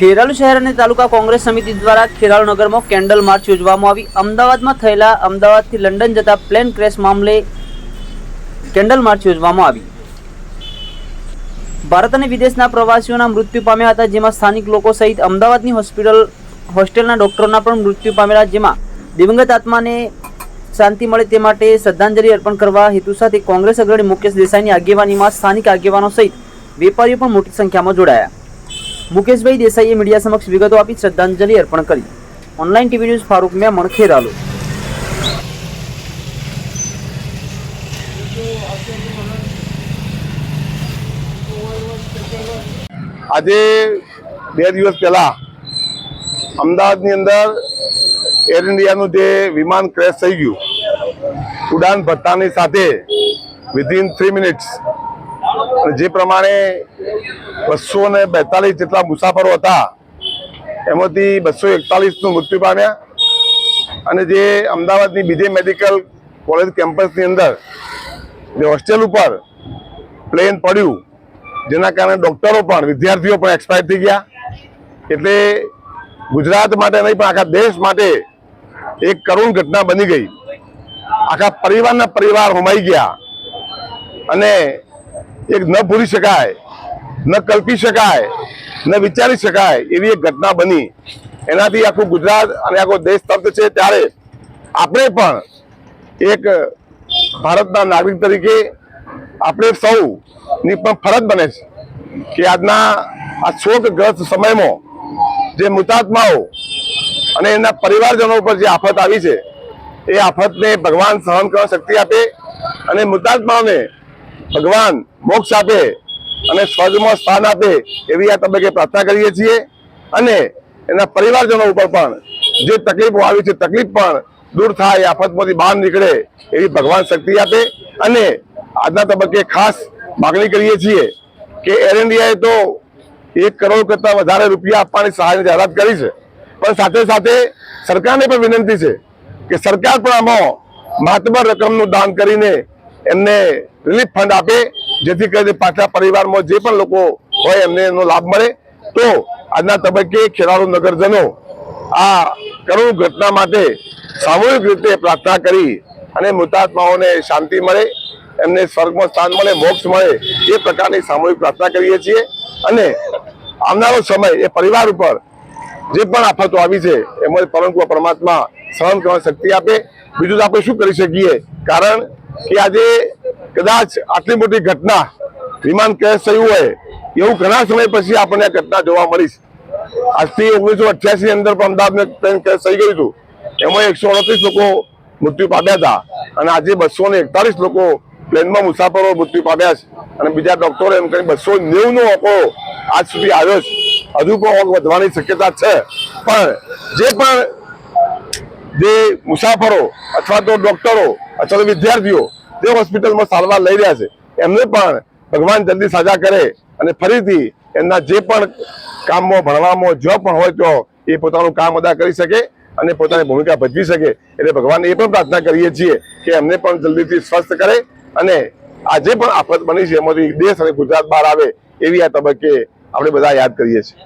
ખેરાલુ શહેર અને તાલુકા કોંગ્રેસ સમિતિ દ્વારા ખેરાલુ નગરમાં કેન્ડલ માર્ચ યોજવામાં આવી. અમદાવાદમાં થયેલા અમદાવાદથી લંડન જતા પ્લેન ક્રેશ મામલે કેન્ડલ માર્ચ યોજવામાં આવી. ભારત અને વિદેશના પ્રવાસીઓના મૃત્યુ પામ્યા હતા, જેમાં સ્થાનિક લોકો સહિત અમદાવાદની હોસ્પિટલ, હોસ્ટેલના ડોક્ટરોના પણ મૃત્યુ પામેલા, જેમાં દિવંગત આત્માને શાંતિ મળે તે માટે શ્રદ્ધાંજલિ અર્પણ કરવા હેતુ સાથે કોંગ્રેસ અગ્રણી મુકેશ દેસાઈની આગેવાનીમાં સ્થાનિક આગેવાનો સહિત વેપારીઓ પણ મોટી સંખ્યામાં જોડાયા. મુકેશભાઈ દેસાઈએ મીડિયા સમક્ષ વિગતો આપી શ્રદ્ધાંજલિ અર્પણ કરી. Online TV news Farooq Memon Kheralu આજે બે દિવસ પહેલા અમદાવાદની અંદર એર ઇન્ડિયાનું જે વિમાન ક્રેશ થઈ ગયું, ઉડાન ભટ્ટાની સાથે વિધિન થ્રી મિનિટ્સ જે પ્રમાણે બસો ને બેતાલીસ જેટલા મુસાફરો હતા. એમાંથી બસો એકતાલીસનું મૃત્યુ પામ્યા. અને જે અમદાવાદની બીજે મેડિકલ કોલેજ કેમ્પસની અંદર જે હોસ્ટેલ ઉપર પ્લેન પડ્યું, જેના કારણે ડોક્ટરો પણ, વિદ્યાર્થીઓ પણ એક્સપાયર થઈ ગયા. એટલે ગુજરાત માટે નહીં, પણ આખા દેશ માટે એક કરુણ ઘટના બની ગઈ. આખા પરિવારના પરિવાર હોમાઈ ગયા. અને એક ન ભૂલી શકાય ન કલ્પી શકાય, ન વિચારી શકાય એવી એક ઘટના બની. એનાથી આખું ગુજરાત અને આખો દેશ તપ્ત છે. ત્યારે આપણે પણ એક ભારતના નાગરિક તરીકે આપણે સૌ ની પણ ફરજ બને છે કે આજના આ શોકગ્રસ્ત સમયમાં જે મૃતાત્માઓ અને એના પરિવારજનો ઉપર જે આફત આવી છે, એ આફતને ભગવાન સહન કરવા શક્તિ આપે અને મૃતાત્માઓને ભગવાન મોક્ષ આપે અને સ્વર્ગમાં સ્થાન આપે એવી આ તબક્કે પ્રાર્થના કરીએ છીએ. અને એના પરિવારજનો ઉપર પણ જે તકલીફો આવી છે, તકલીફ પણ દૂર થાય, આફતમાંથી બહાર નીકળે એવી ભગવાન શક્તિ આપે. અને આજના તબક્કે ખાસ માગણી કરીએ છીએ કે એર ઇન્ડિયાએ તો એક કરોડ કરતા વધારે રૂપિયા આપવાની સહાયની જાહેરાત કરી છે. પણ સાથે સાથે સરકારને પણ વિનંતી છે કે સરકાર પણ આમાં મહત્તમ રકમનું દાન કરીને એમને રિલીફ ફંડ આપે જેથી કરીને પાછા પરિવારમાં જે પણ લોકો હોય એમને એનો લાભ મળે. તો આજના તબક્કે ખેરાલુ નગરજનો આ કરુણ ઘટના માટે સામૂહિક રીતે પ્રાર્થના કરી અને મૃતાત્માઓને શાંતિ મળે, એમને સ્વર્ગમાં સ્થાન મળે, મોક્ષ મળે એ પ્રકારની સામૂહિક પ્રાર્થના કરીએ છીએ. અને આવનારો સમય એ પરિવાર ઉપર જે પણ આફતો આવી છે એમાં પરંતુ પરમાત્મા સહન કરવાની શક્તિ આપે. બીજું તો આપણે શું કરી શકીએ? કારણ કે આજે કદાચ આટલી મોટી ઘટના વિમાન ક્રેશ થયું હોય, એવું ઘણા સમય પછી આપણને ઘટના જોવા મળી છે આજથી ઓગણીસો અઠ્યાસી અંદર પણ અમદાવાદને ટ્રેન ક્રેશ થઈ ગયું હતું. એમાં એકસો અડત્રીસ લોકો મૃત્યુ પામ્યા હતા અને આજે બસો ને એકતાલીસ લોકો પ્લેનમાં મુસાફરો મૃત્યુ પામ્યા છે. અને બીજા ડોક્ટરો એમ કરી બસો નેવું નો આંકડો આજ સુધી આવ્યો છે. હજુ પણ આંક વધવાની શક્યતા છે. પણ જે પણ જે મુસાફરો અથવા તો ડોક્ટરો અથવા તો વિદ્યાર્થીઓ જે હોસ્પિટલમાં સારવાર લઈ રહ્યા છે, એમને પણ ભગવાન જલ્દી સાજા કરે અને ફરીથી એમના જે પણ કામમાં, ભણવામાં જો પણ હોય તો એ પોતાનું કામ અદા કરી શકે અને પોતાની ભૂમિકા ભજવી શકે. એટલે ભગવાનને એ પણ પ્રાર્થના કરીએ છીએ કે એમને પણ જલ્દીથી સ્વસ્થ કરે અને આ જે પણ આફત બની છે, એમાંથી દેશ અને ગુજરાત બહાર આવે એવી આ તબક્કે આપણે બધા યાદ કરીએ છીએ.